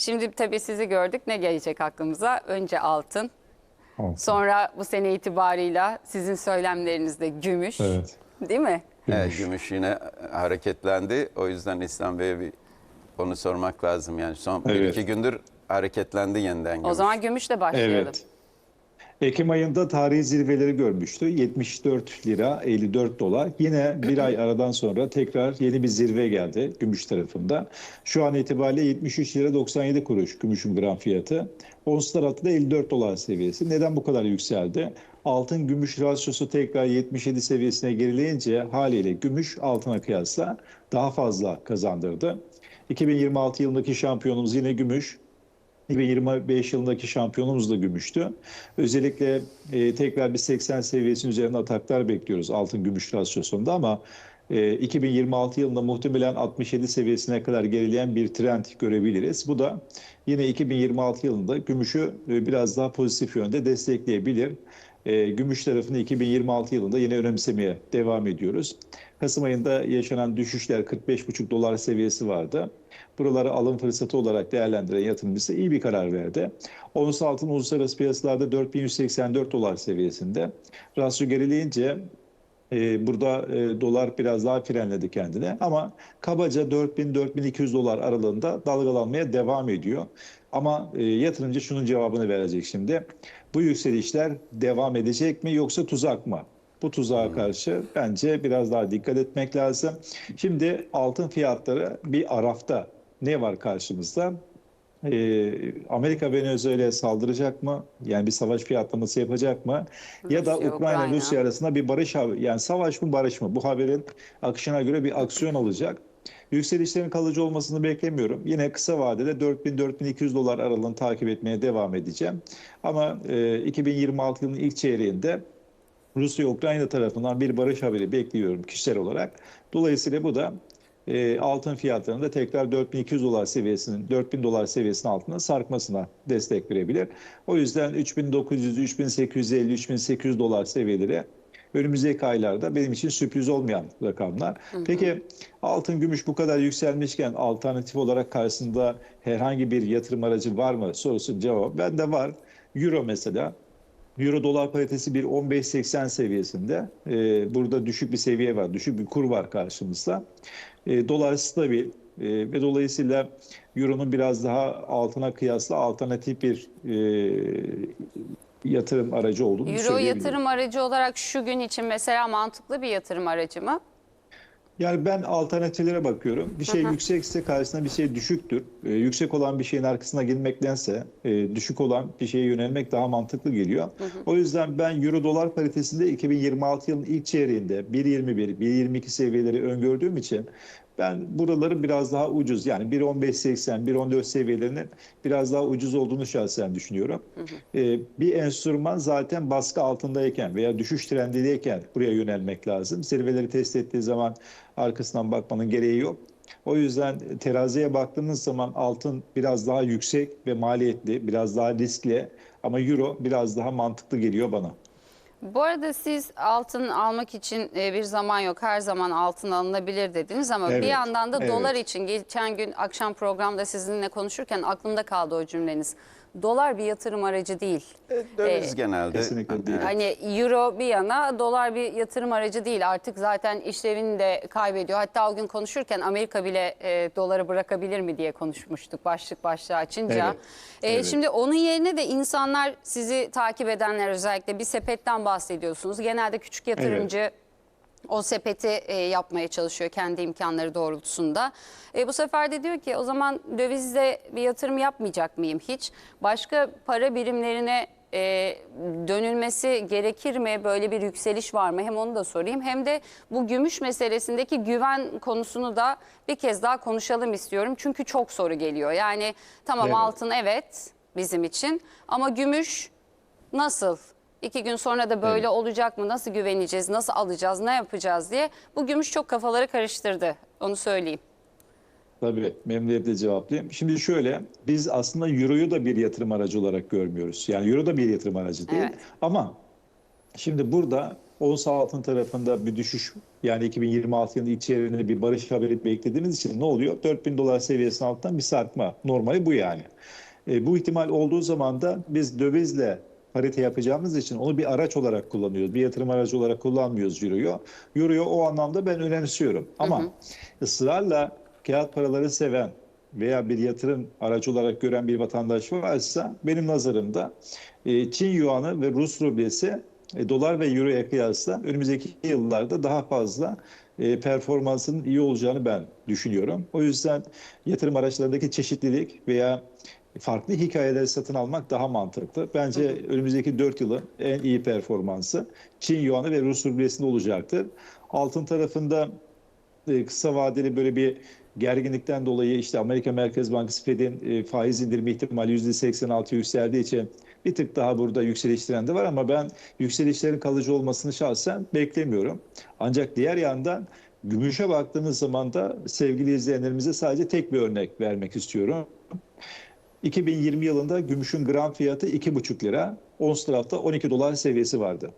Şimdi tabii sizi gördük. Ne gelecek aklımıza? Önce altın. Altın. Sonra bu sene itibarıyla sizin söylemlerinizde gümüş. Evet. Değil mi? Evet, gümüş yine hareketlendi. O yüzden İslam Bey'e bir onu sormak lazım. Yani son bir Evet. iki gündür hareketlendi yeniden gümüş. O zaman gümüşle başlayalım. Evet. Ekim ayında tarihi zirveleri görmüştü. 74 lira 54 dolar. Yine bir ay aradan sonra tekrar yeni bir zirve geldi gümüş tarafında. Şu an itibariyle 73 lira 97 kuruş gümüşün gram fiyatı. Ons tarafta da 54 dolar seviyesi. Neden bu kadar yükseldi? Altın gümüş rasyosu tekrar 77 seviyesine gerileyince haliyle gümüş altına kıyasla daha fazla kazandırdı. 2026 yılındaki şampiyonumuz yine gümüş. 2025 yılındaki şampiyonumuz da gümüştü. Özellikle e, tekrar bir 80 seviyesinin üzerinde ataklar bekliyoruz altın gümüş rasyosunda ama e, 2026 yılında muhtemelen 67 seviyesine kadar gerileyen bir trend görebiliriz. Bu da yine 2026 yılında gümüşü e, biraz daha pozitif yönde destekleyebilir. E, gümüş tarafını 2026 yılında yine önemsemeye devam ediyoruz. Kasım ayında yaşanan düşüşler 45,5 dolar seviyesi vardı. Buraları alım fırsatı olarak değerlendiren yatırımcısı iyi bir karar verdi. Ons altın uluslararası piyasalarda 4184 dolar seviyesinde. Rasyo gerileyince e, burada e, dolar biraz daha frenledi kendine ama kabaca 4000-4200 dolar aralığında dalgalanmaya devam ediyor. Ama e, yatırımcı şunun cevabını verecek şimdi. Bu yükselişler devam edecek mi yoksa tuzak mı? Bu tuzağa karşı bence biraz daha dikkat etmek lazım. Şimdi altın fiyatları bir arafta. Ne var karşımızda? Ee, Amerika Venezuela'ya saldıracak mı? Yani bir savaş fiyatlaması yapacak mı? ya da Rusya, Ukrayna. Rusya arasında bir barış yani savaş mı barış mı? Bu haberin akışına göre bir aksiyon olacak. Yükselişlerin kalıcı olmasını beklemiyorum. Yine kısa vadede 4000-4200 dolar aralığını takip etmeye devam edeceğim. Ama e, 2026 yılının ilk çeyreğinde Rusya-Ukrayna tarafından bir barış haberi bekliyorum kişisel olarak. Dolayısıyla bu da e, altın fiyatlarının da tekrar 4200 dolar seviyesinin 4000 dolar seviyesinin altına sarkmasına destek verebilir. O yüzden 3900, 3850, 3800 dolar seviyeleri önümüzdeki aylarda benim için sürpriz olmayan rakamlar. Peki altın gümüş bu kadar yükselmişken alternatif olarak karşısında herhangi bir yatırım aracı var mı sorusunun cevabı bende var. Euro mesela Euro dolar paritesi bir 15.80 seviyesinde. Ee, burada düşük bir seviye var, düşük bir kur var karşımızda. Ee, dolar stabil ee, ve dolayısıyla Euro'nun biraz daha altına kıyasla alternatif bir e, yatırım aracı olduğunu Euro yatırım aracı olarak şu gün için mesela mantıklı bir yatırım aracı mı? Yani ben alternatiflere bakıyorum. Bir şey yüksekse karşısında bir şey düşüktür. Ee, yüksek olan bir şeyin arkasına girmektense e, düşük olan bir şeye yönelmek daha mantıklı geliyor. O yüzden ben Euro dolar paritesinde 2026 yılının ilk çeyreğinde 1.21, 1.22 seviyeleri öngördüğüm için ben buraları biraz daha ucuz yani 1.15.80, 1.14 seviyelerinin biraz daha ucuz olduğunu şahsen düşünüyorum. Ee, bir enstrüman zaten baskı altındayken veya düşüş trendindeyken buraya yönelmek lazım. Zirveleri test ettiği zaman arkasından bakmanın gereği yok. O yüzden teraziye baktığınız zaman altın biraz daha yüksek ve maliyetli, biraz daha riskli ama euro biraz daha mantıklı geliyor bana. Bu arada siz altın almak için e, bir zaman yok. Her zaman altın alınabilir dediniz ama bir Evet, yandan da evet. dolar için geçen gün akşam programda sizinle konuşurken aklımda kaldı o cümleniz. Dolar bir yatırım aracı değil. E, Döviz Ee, genelde. Kesinlikle değil. Hani euro bir yana dolar bir yatırım aracı değil. Artık zaten işlevini de kaybediyor. Hatta o gün konuşurken Amerika bile e, doları bırakabilir mi diye konuşmuştuk başlık başlığı açınca. Evet, E, evet. Şimdi onun yerine de insanlar sizi takip edenler özellikle bir sepetten bahsediyorsunuz. Genelde küçük yatırımcı o sepeti e, yapmaya çalışıyor kendi imkanları doğrultusunda. E, bu sefer de diyor ki o zaman dövizde bir yatırım yapmayacak mıyım hiç? Başka para birimlerine e, dönülmesi gerekir mi? Böyle bir yükseliş var mı? Hem onu da sorayım. Hem de bu gümüş meselesindeki güven konusunu da bir kez daha konuşalım istiyorum. Çünkü çok soru geliyor. Yani tamam Evet. altın evet bizim için ama gümüş nasıl? İki gün sonra da böyle olacak mı? Nasıl güveneceğiz? Nasıl alacağız? Ne yapacağız diye. Bu gümüş çok kafaları karıştırdı. Onu söyleyeyim. Tabii memnuniyetle cevaplayayım. Şimdi şöyle biz aslında Euro'yu da bir yatırım aracı olarak görmüyoruz. Yani Euro da bir yatırım aracı değil. Evet. Ama şimdi burada ons altın tarafında bir düşüş yani 2026 yılının ilk çeyreğinde bir barış haberi beklediğimiz için ne oluyor? 4000 dolar seviyesinin altından bir sarkma. Normali bu yani. E, bu ihtimal olduğu zaman da biz dövizle parite yapacağımız için onu bir araç olarak kullanıyoruz. Bir yatırım aracı olarak kullanmıyoruz Euro'yu. Euro'yu o anlamda ben önemsiyorum. Ama ısrarla kağıt paraları seven veya bir yatırım aracı olarak gören bir vatandaş varsa benim nazarımda e, Çin Yuan'ı ve Rus rublesi e, dolar ve euroya kıyasla önümüzdeki yıllarda daha fazla e, performansının iyi olacağını ben düşünüyorum. O yüzden yatırım araçlarındaki çeşitlilik veya farklı hikayeleri satın almak daha mantıklı. Bence önümüzdeki 4 yılın en iyi performansı Çin Yuan'ı ve Rus rublesinde olacaktır. Altın tarafında e, kısa vadeli böyle bir gerginlikten dolayı işte Amerika Merkez Bankası Fed'in e, faiz indirme ihtimali %86 yükseldiği için bir tık daha burada yükseliş trendi var ama ben yükselişlerin kalıcı olmasını şahsen beklemiyorum. Ancak diğer yandan gümüşe baktığımız zaman da sevgili izleyenlerimize sadece tek bir örnek vermek istiyorum. 2020 yılında gümüşün gram fiyatı 2,5 lira, ons tarafta 12 dolar seviyesi vardı.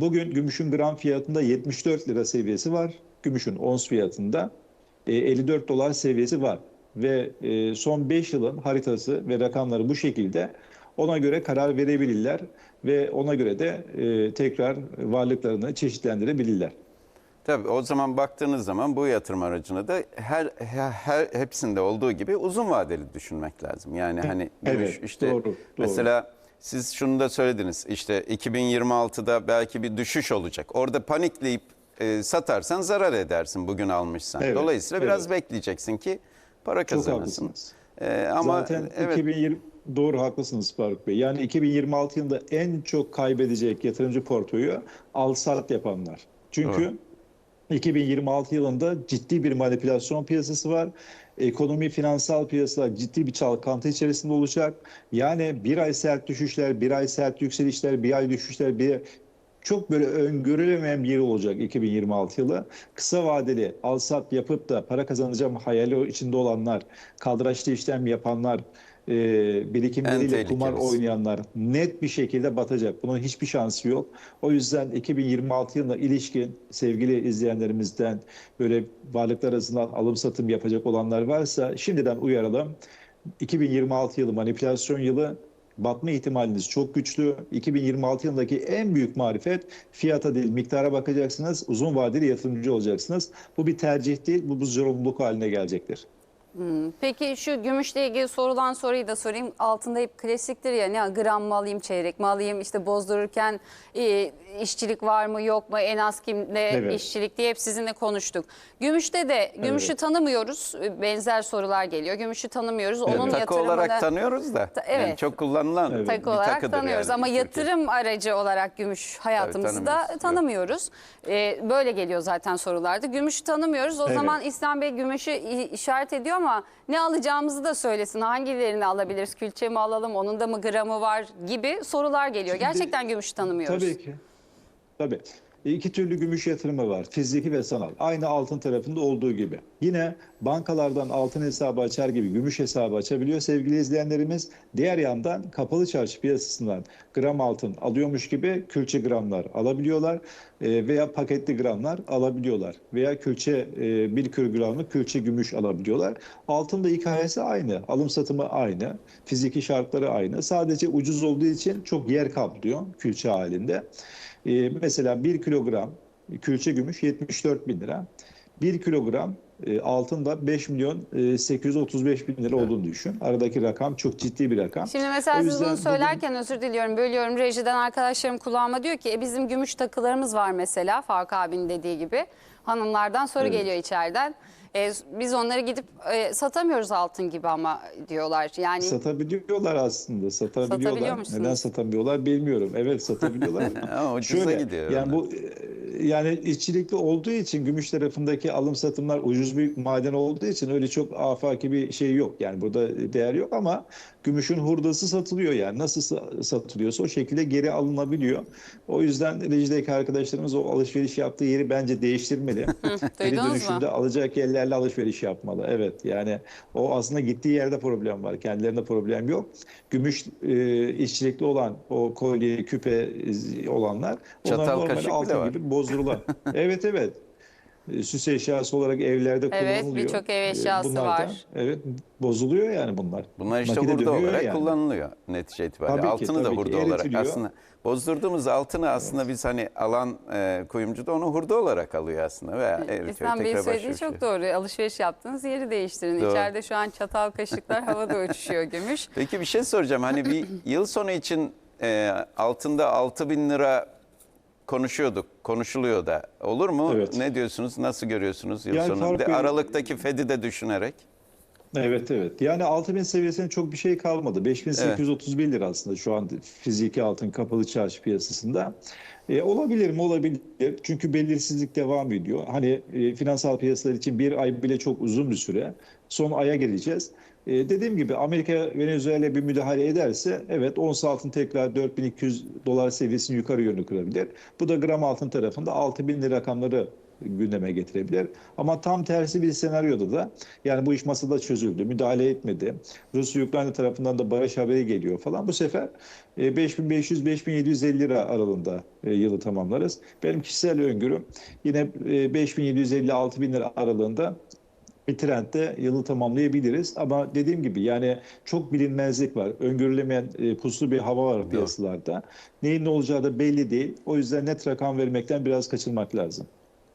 Bugün gümüşün gram fiyatında 74 lira seviyesi var. Gümüşün ons fiyatında e, 54 dolar seviyesi var. Ve e, son 5 yılın haritası ve rakamları bu şekilde ona göre karar verebilirler ve ona göre de e, tekrar varlıklarını çeşitlendirebilirler. Tabii o zaman baktığınız zaman bu yatırım aracını da her, her, her hepsinde olduğu gibi uzun vadeli düşünmek lazım. Yani hani Evet, işte doğru, doğru. mesela siz şunu da söylediniz. İşte 2026'da belki bir düşüş olacak. Orada panikleyip e, satarsan zarar edersin bugün almışsan. Evet, Dolayısıyla biraz evet. bekleyeceksin ki para kazanırsın. haklısınız. E, ama Zaten evet 2020 doğru haklısınız Faruk Bey. Yani 2026 yılında en çok kaybedecek yatırımcı portföyü al sat yapanlar. Çünkü 2026 yılında ciddi bir manipülasyon piyasası var. Ekonomi, finansal piyasalar ciddi bir çalkantı içerisinde olacak. Yani bir ay sert düşüşler, bir ay sert yükselişler, bir ay düşüşler, bir çok böyle öngörülemeyen bir yıl olacak 2026 yılı. Kısa vadeli al sat yapıp da para kazanacağım hayali içinde olanlar, kaldıraçlı işlem yapanlar, e, birikimleriyle kumar oynayanlar net bir şekilde batacak. Bunun hiçbir şansı yok. O yüzden 2026 yılına ilişkin sevgili izleyenlerimizden böyle varlıklar arasında alım satım yapacak olanlar varsa şimdiden uyaralım. 2026 yılı manipülasyon yılı batma ihtimaliniz çok güçlü. 2026 yılındaki en büyük marifet fiyata değil miktara bakacaksınız. Uzun vadeli yatırımcı olacaksınız. Bu bir tercih değil, bu bir zorunluluk haline gelecektir. Peki şu gümüşle ilgili sorulan soruyu da sorayım. Altında hep klasiktir ya ne gram mı alayım çeyrek mi alayım işte bozdururken e, işçilik var mı yok mu en az kimle Evet. işçilik diye hep sizinle konuştuk. Gümüşte de gümüşü Evet. tanımıyoruz. Benzer sorular geliyor. Gümüşü tanımıyoruz. Evet, Onun takı yatırımını olarak tanıyoruz da. Ta- Yani evet. çok kullanılan Evet. takı olarak tanıyoruz yani ama Türkiye. yatırım aracı olarak gümüş hayatımızda tanımıyoruz. tanımıyoruz. Ee, böyle geliyor zaten sorularda. Gümüşü tanımıyoruz. O Evet. zaman İslam Bey gümüşü işaret ediyor ama ne alacağımızı da söylesin. Hangilerini alabiliriz? Külçe mi alalım? Onun da mı gramı var? Gibi sorular geliyor. Gerçekten gümüşü tanımıyoruz. Tabii ki. Tabii. İki türlü gümüş yatırımı var. Fiziki ve sanal. Aynı altın tarafında olduğu gibi. Yine bankalardan altın hesabı açar gibi gümüş hesabı açabiliyor sevgili izleyenlerimiz. Diğer yandan kapalı çarşı piyasasından gram altın alıyormuş gibi külçe gramlar alabiliyorlar. E, veya paketli gramlar alabiliyorlar. Veya külçe e, bir kilogramlık külçe gümüş alabiliyorlar. Altında hikayesi aynı. Alım satımı aynı. Fiziki şartları aynı. Sadece ucuz olduğu için çok yer kaplıyor külçe halinde. Ee, mesela 1 kilogram külçe gümüş 74 bin lira. 1 kilogram e, altın da 5 milyon e, 835 bin lira olduğunu düşün. Aradaki rakam çok ciddi bir rakam. Şimdi mesela siz bunu bugün- söylerken özür diliyorum bölüyorum rejiden arkadaşlarım kulağıma diyor ki e, bizim gümüş takılarımız var mesela Faruk abinin dediği gibi hanımlardan soru Evet. geliyor içeriden. E, biz onları gidip e, satamıyoruz altın gibi ama diyorlar yani Satabiliyorlar aslında. Satabiliyor Satabiliyorlar. musunuz? Neden satamıyorlar bilmiyorum. Evet satabiliyorlar. Ama ucuza Şöyle gidiyor. yani bu e, yani işçilikli olduğu için gümüş tarafındaki alım satımlar ucuz bir maden olduğu için öyle çok afaki bir şey yok. Yani burada değer yok ama gümüşün hurdası satılıyor yani. Nasıl sa- satılıyorsa o şekilde geri alınabiliyor. O yüzden rejideki arkadaşlarımız o alışveriş yaptığı yeri bence değiştirmeli. geri duydunuz mu? dönüşümde alacak yerlerle alışveriş yapmalı. Evet yani o aslında gittiği yerde problem var. Kendilerinde problem yok. Gümüş e, işçilikli olan o kolye, küpe e, olanlar onlar Çatal, normal kaşık bile altın var. gibi bozdurulan. evet evet. E, Süs eşyası olarak evlerde Evet, kullanılıyor. birçok ev E, eşyası bunlar da- var. evet bozuluyor yani bunlar. Bunlar işte Nakite hurda dönüyor olarak yani. kullanılıyor netice itibariyle. Tabii ki, altını da tabii ki. hurda olarak Eritiliyor. aslında bozdurduğumuz altını aslında biz hani alan e, kuyumcu da onu hurda olarak alıyor aslında veya eritiyor İslam Bey'in tekrar söylediği başlıyor. çok doğru. Alışveriş yaptığınız yeri değiştirin. Doğru. İçeride şu an çatal kaşıklar havada uçuşuyor gümüş. Peki bir şey soracağım. Hani bir yıl sonu için e, altında 6 bin lira konuşuyorduk, konuşuluyor da. Olur mu? Evet. Ne diyorsunuz? Nasıl görüyorsunuz yıl Yani sonu? fark De, bir- Aralıktaki Fed'i de düşünerek. Evet evet. Yani 6000 seviyesinde çok bir şey kalmadı. 5831 lira aslında şu an fiziki altın kapalı çarşı piyasasında. E, olabilir mi? Olabilir. Çünkü belirsizlik devam ediyor. Hani e, finansal piyasalar için bir ay bile çok uzun bir süre. Son aya geleceğiz. E, dediğim gibi Amerika Venezuela bir müdahale ederse evet ons altın tekrar 4200 dolar seviyesini yukarı yönlü kırabilir. Bu da gram altın tarafında 6000 lira rakamları gündeme getirebilir. Ama tam tersi bir senaryoda da yani bu iş masada çözüldü, müdahale etmedi. Rusya-Ukrayna tarafından da barış haberi geliyor falan. Bu sefer e, 5500-5750 lira aralığında e, yılı tamamlarız. Benim kişisel öngörüm yine e, 5750-6000 lira aralığında bir trendde yılı tamamlayabiliriz. Ama dediğim gibi yani çok bilinmezlik var. Öngörülemeyen e, puslu bir hava var piyasalarda. Neyin ne olacağı da belli değil. O yüzden net rakam vermekten biraz kaçınmak lazım.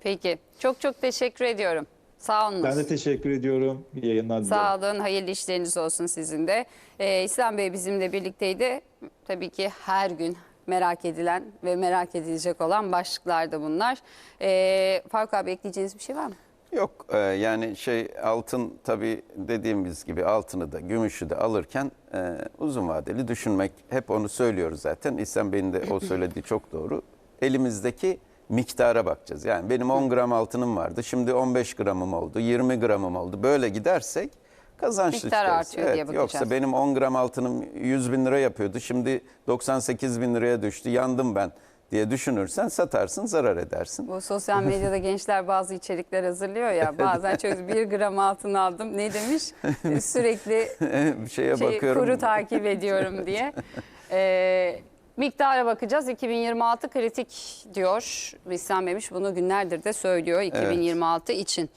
Peki. Çok çok teşekkür ediyorum. Sağ olun. Ben de teşekkür ediyorum. İyi yayınlar diliyorum. Sağ olun. Hayırlı işleriniz olsun sizin de. Ee, İslam Bey bizimle birlikteydi. Tabii ki her gün merak edilen ve merak edilecek olan başlıklar da bunlar. Ee, Faruk abi ekleyeceğiniz bir şey var mı? Yok e, yani şey altın tabii dediğimiz gibi altını da gümüşü de alırken e, uzun vadeli düşünmek hep onu söylüyoruz zaten. İhsan Bey'in de o söylediği çok doğru. Elimizdeki miktara bakacağız. Yani benim 10 gram altınım vardı. Şimdi 15 gramım oldu, 20 gramım oldu. Böyle gidersek kazançlı Miktar çıkarız. artıyor diye bakacağız. Yoksa benim 10 gram altınım 100 bin lira yapıyordu. Şimdi 98 bin liraya düştü. Yandım ben diye düşünürsen satarsın zarar edersin. Bu sosyal medyada gençler bazı içerikler hazırlıyor ya. Bazen çok bir gram altın aldım. Ne demiş? Sürekli şeye şey, bakıyorum. kuru takip ediyorum diye. Ee, miktara bakacağız. 2026 kritik diyor. İslam Memiş bunu günlerdir de söylüyor 2026 için.